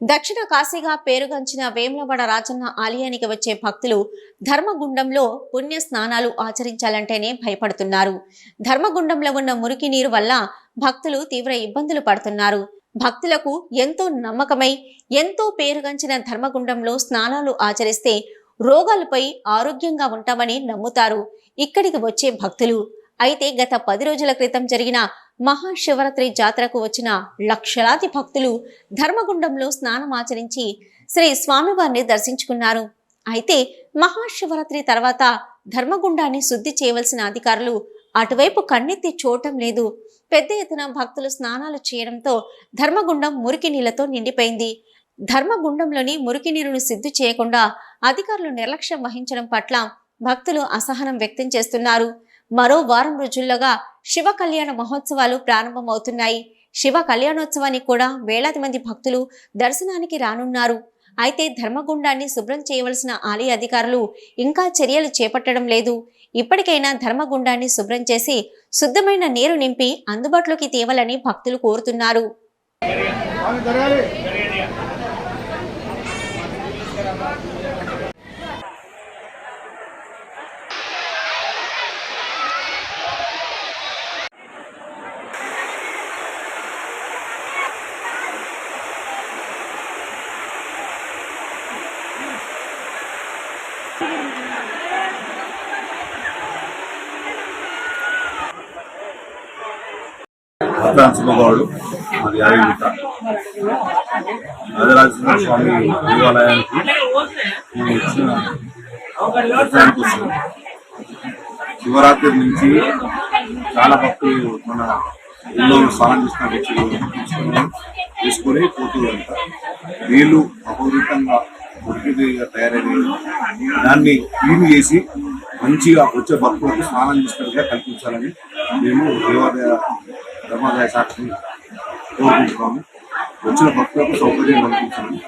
దక్షిణ కాశీగా పేరుగంచిన వేములవాడ రాజన్న ఆలయానికి వచ్చే భక్తులు ధర్మగుండంలో పుణ్య స్నానాలు ఆచరించాలంటేనే భయపడుతున్నారు. ధర్మగుండంలో ఉన్న మురికి నీరు వల్ల భక్తులు తీవ్ర ఇబ్బందులు పడుతున్నారు. భక్తులకు ఎంతో నమ్మకమై ఎంతో పేరుగంచిన ధర్మగుండంలో స్నానాలు ఆచరిస్తే రోగాలపై ఆరోగ్యంగా ఉంటామని నమ్ముతారు ఇక్కడికి వచ్చే భక్తులు. అయితే గత పది రోజుల క్రితం జరిగిన మహాశివరాత్రి జాతరకు వచ్చిన లక్షలాది భక్తులు ధర్మగుండంలో స్నానం ఆచరించి శ్రీ స్వామివారిని దర్శించుకున్నారు. అయితే మహాశివరాత్రి తర్వాత ధర్మగుండాన్ని శుద్ధి చేయవలసిన అధికారులు అటువైపు కన్నెత్తి చూడటం లేదు. పెద్ద ఎత్తున భక్తులు స్నానాలు చేయడంతో ధర్మగుండం మురికి నీళ్ళతో నిండిపోయింది. ధర్మగుండంలోని మురికి నీరును సిద్ధి చేయకుండా అధికారులు నిర్లక్ష్యం వహించడం పట్ల భక్తులు అసహనం వ్యక్తం చేస్తున్నారు. మరో వారం రోజుల్లోగా శివ కళ్యాణ మహోత్సవాలు ప్రారంభమవుతున్నాయి. శివ కళ్యాణోత్సవానికి కూడా వేలాది మంది భక్తులు దర్శనానికి రానున్నారు. అయితే ధర్మగుండాన్ని శుభ్రం చేయవలసిన ఆలయ అధికారులు ఇంకా చర్యలు చేపట్టడం లేదు. ఇప్పటికైనా ధర్మగుండాన్ని శుభ్రం చేసి శుద్ధమైన నీరు నింపి అందుబాటులోకి తేవాలని భక్తులు కోరుతున్నారు. భద్రాంశమగౌడు మరి యాదగిరిగుట్ట. రాజరాజేశ్వర స్వామి దేవాలయానికి మేము వచ్చిన దర్శనానికి వచ్చినాం శివరాత్రి నుంచి చాలా భక్తులు మన ఊళ్ళో స్నానం చేసిన తీసుకొని తీసుకొని పోతూ ఉంటారు. వీళ్ళు అపవిత్రంగా ఉడికిగా తయారయ్యి దాన్ని క్లీన్ చేసి మంచిగా వచ్చే భక్తులకు స్నానం చేసినట్టుగా కల్పించాలని మేము దేవాలయ ధర్మాదాయ శాఖని కోరుకుంటున్నాము. వచ్చిన భక్తులకు సౌకర్యం కల్పించాలని